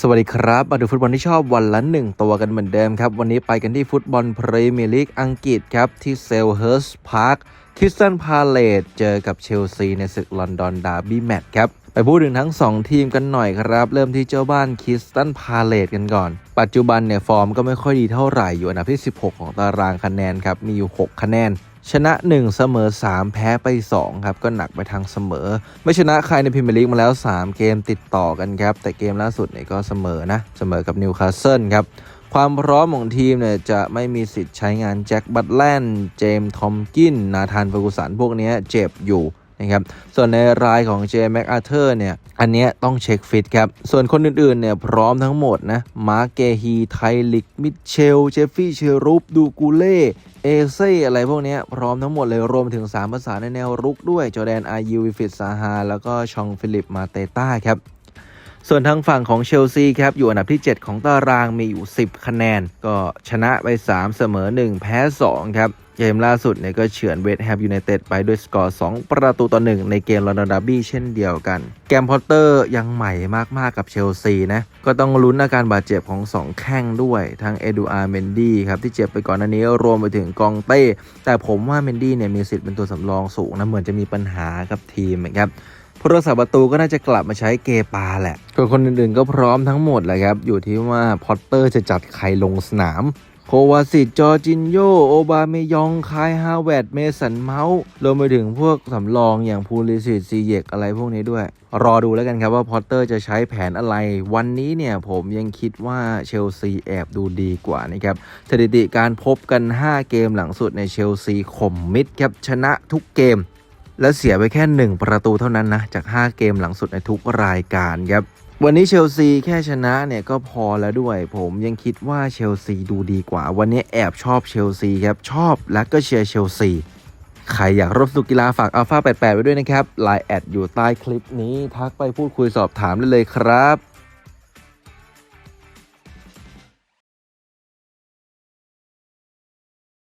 สวัสดีครับ มาดูฟุตบอลที่ชอบวันละหนึ่งตัวกันเหมือนเดิมครับ วันนี้ไปกันที่ฟุตบอลพรีเมียร์ลีกอังกฤษครับ ที่เซลเฮิร์สพาร์คคิสตันพาเลตเจอกับเชลซีในศึกลอนดอนดาร์บี้แมตช์ครับ ไปพูดถึงทั้ง 2 ทีมกันหน่อยครับ เริ่มที่เจ้าบ้านคิสตันพาเลตกันก่อน ปัจจุบันเนี่ยฟอร์มก็ไม่ค่อยดีเท่าไหร่อยู่อันดับที่ 16 ของตารางคะแนนครับมีอยู่ 6 คะแนน ชนะ 1 เสมอ 3 แพ้ไป 2 ครับ ก็หนักไปทางเสมอ ไม่ชนะใครในพรีเมียร์ลีกมาแล้ว 3 เกมติดต่อกันครับ แต่เกมล่าสุดเนี่ยก็เสมอนะ เสมอกับนิวคาสเซิลครับ ความพร้อมของทีมเนี่ยจะไม่มีสิทธิ์ใช้งานแจ็คบัตแลนด์เจมส์ทอมกิน นาธานเฟอร์กูสันพวกนี้เจ็บอยู่ นะครับส่วนในรายของเจแม็กอาเธอร์เนี่ยอันเนี้ยต้องเช็คฟิตครับ ส่วนคนอื่นๆเนี่ยพร้อมทั้งหมดนะมาร์เกฮีไทลิกมิเชลเจฟฟี่เชรูปดูกูเล่เอเซ่อะไรพวกนี้พร้อมทั้งหมดเลยรวมถึง 3 ภาษาในแนวรุกด้วยจอแดนอายูวิฟิตซาฮาแล้วก็ชองฟิลิปมาเตต้าครับ ส่วนทางฝั่งของเชลซีครับอยู่อันดับที่ 7 ของตารางมีอยู่ 10 คะแนน ก็ชนะไป 3 เสมอ 1 แพ้ 2 ครับ เกมล่าสุดเนี่ยก็เฉือนเวสต์แฮมยูไนเต็ดไปด้วยสกอร์ 2 ประตูต่อ 1 ในเกมลอนดอนดาร์บี้เช่นเดียวกัน แกมพอตเตอร์ยังใหม่มาก ๆ กับเชลซีนะ ก็ต้องลุ้นอาการบาดเจ็บของ 2 แข้งด้วย ทั้งเอดูอาร์เมนดี้ครับที่เจ็บไปก่อนหน้านี้รวมไปถึงกองเต้ แต่ผมว่าเมนดี้เนี่ยมีสิทธิ์เป็นตัวสำรองสูงนะเหมือนจะมีปัญหากับทีมนะครับ ผู้รักษาประตูก็น่าจะกลับมาใช้เกปาแหละส่วนคนอื่นๆก็พร้อมทั้งหมดแหละครับ อยู่ที่ว่าพอตเตอร์จะจัดใครลงสนาม โควาสิตจอร์จินโย โอบาเมยอง คายฮาเวดเมสันเมาส์รวมไปถึงพวกสำรองอย่างพูลิสิตซีเยกอะไรพวกนี้ด้วย รอดูแล้วกันครับว่าพอตเตอร์จะใช้แผนอะไร วันนี้เนี่ยผมยังคิดว่าเชลซีแอบดูดีกว่านะครับสถิติการพบกัน 5 เกมหลังสุดในเชลซีข่มมิดครับชนะทุกเกม และเสียไปแค่ 1 ประตูเท่านั้นนะ จาก 5 เกมหลังสุดในทุกรายการครับ วันนี้เชลซีแค่ชนะเนี่ยก็พอแล้วด้วย ผมยังคิดว่าเชลซีดูดีกว่า วันนี้แอบชอบเชลซีครับ ชอบและก็เชียร์เชลซีใครอยากร่วมสนุกกีฬาฝากอัลฟา88 ไว้ด้วยนะครับไลน์แอดอยู่ใต้คลิปนี้ ทักไปพูดคุยสอบถามได้เลยครับ